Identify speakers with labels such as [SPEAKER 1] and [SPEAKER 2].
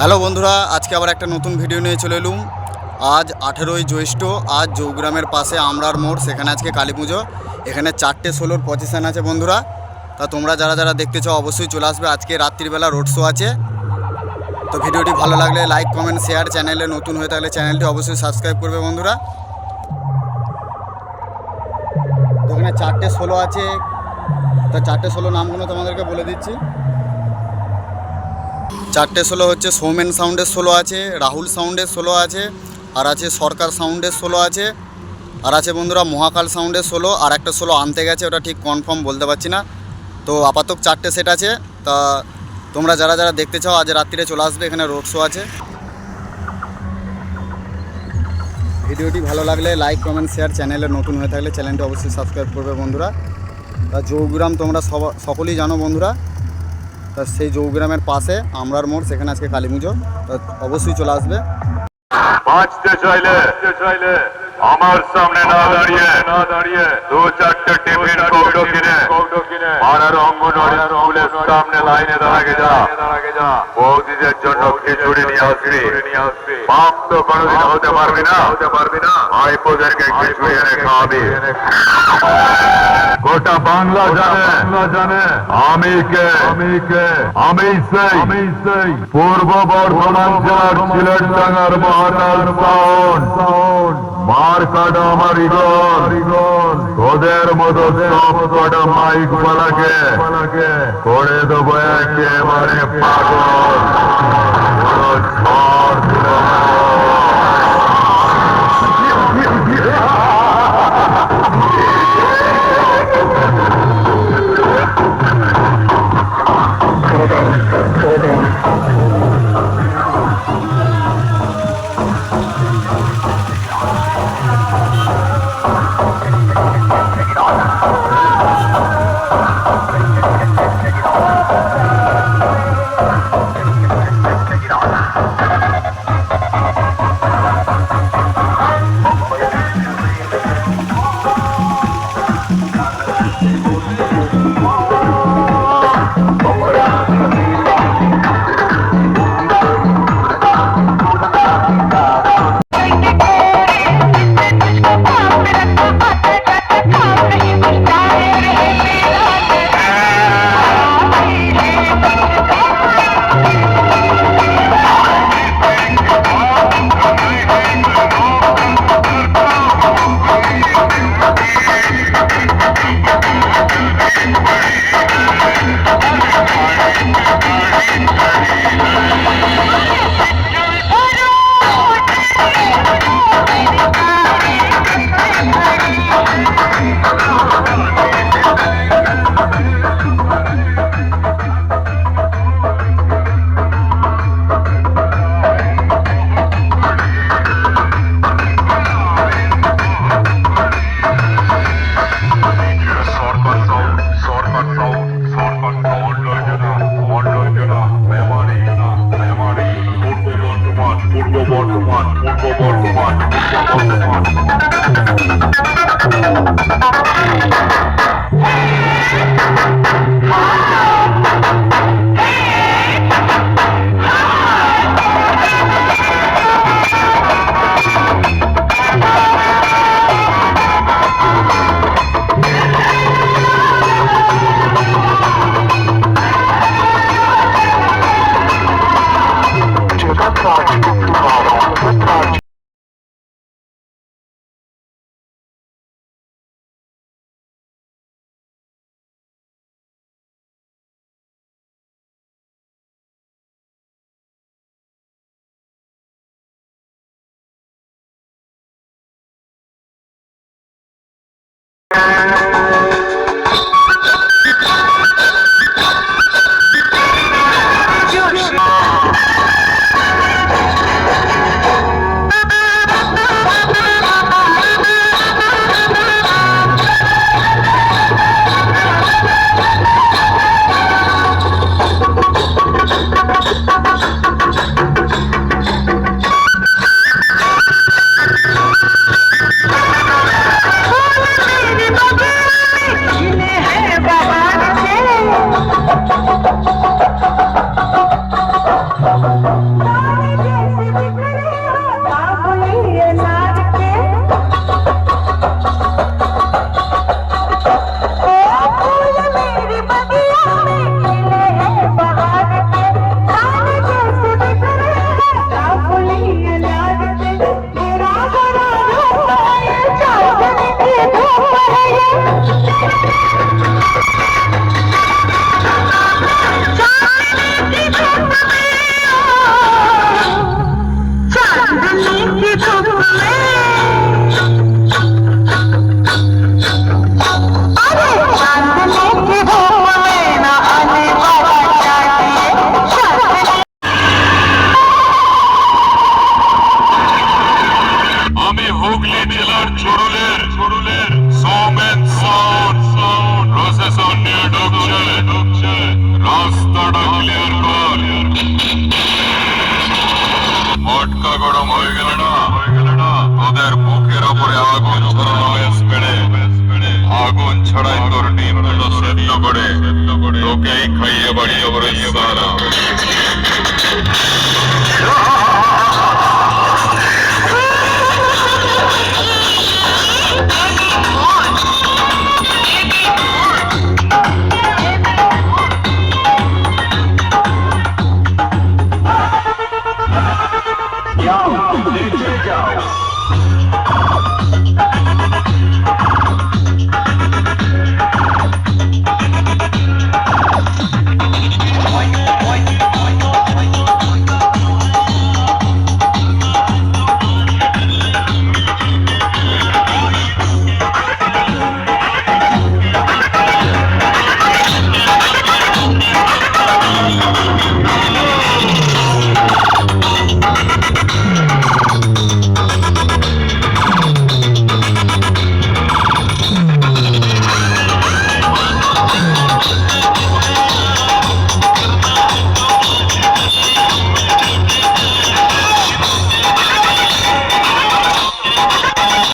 [SPEAKER 1] Hello বন্ধুরা, আজকে আবার একটা নতুন ভিডিও নিয়ে চলে এলুম। আজ আঠেরোই জ্যৈষ্ঠ, আজ জৌগ্রামের পাশে আমরার মোড়, সেখানে আজকে কালী পুজো। এখানে চারটে ষোলোর পজিশান আছে বন্ধুরা। তা তোমরা যারা যারা দেখতে চাও, অবশ্যই চলে আসবে। আজকে রাত্রিবেলা রোড শো আছে। তো ভিডিওটি ভালো লাগলে লাইক কমেন্ট শেয়ার চ্যানেলে নতুন হয়ে থাকলে চ্যানেলটি অবশ্যই সাবস্ক্রাইব করবে বন্ধুরা। তো এখানে চারটে ষোলো আছে। তা চারটে ষোলো নামগুলো তোমাদেরকে বলে দিচ্ছি। চারটে সোলো হচ্ছে সৌমেন সাউন্ডের সোলো আছে, রাহুল সাউন্ডের ষোলো আছে, আর আছে সরকার সাউন্ডের সোলো আছে, আর আছে বন্ধুরা মহাকাল সাউন্ডের সোলো আর একটা সোলো আনতে গেছে, ওটা ঠিক কনফার্ম বলতে পারছি না। তো আপাতত চারটে সেট আছে, তা তোমরা যারা যারা দেখতে চাও, আজ রাত্রিরে চলে আসবে, এখানে রোড শো আছে। ভিডিওটি ভালো লাগলে লাইক কমেন্ট শেয়ার চ্যানেলে নতুন হয়ে থাকলে চ্যানেলটি অবশ্যই সাবস্ক্রাইব করবে বন্ধুরা। তা জৌগ্রাম তোমরা সকলেই জানো বন্ধুরা। তা সেই জৌগ্রামের পাশে আমরার মোড়, সেখানে আজকে কালী পুজো। অবশ্যই চলে আসবে।
[SPEAKER 2] বাঁচতে চাইলে চাইলে আমার সামনে না দাঁড়িয়ে না দাঁড়িয়ে দু চারটে টিফিন কৌটো কিনে কৌটো কিনে পাড়ার অঙ্গনওয়াড়ি স্কুলের সামনে লাইনে দাঁড়াকে যা। দাঁড়াকে যা বৌদিদের জন্য খিচুড়ি নিয়ে আসবি। নিয়ে আসবি বাপ তো কোনোদিন হতে পারবি না হতে পারবি না। ভাইপোদেরকে খিচুড়ি এনে খাওয়াবি। গোটা বাংলা জানে জানে। আমি কে আমি কে আমি সেই। আমি সেই। পূর্ব বর্ধমান জেলার সিলেটডাঙ্গার মহারাজ সাউন্ড সাউন্ড মার কাটা আমার ইগল ইগল তোদের মতো সব কটা মাইক বালাকে করে দেবো একেবারে পাগল। ঝড় one. Thank
[SPEAKER 3] you.
[SPEAKER 2] হালকা গরম হয়ে গেল না? তোদের বুকের ওপরে আগুন ছড়ানো স্প্রে আগুন ছড়াই তোর ডিম করে। তোকেই খাইয়ে বাড়িয়ে বলে সারা।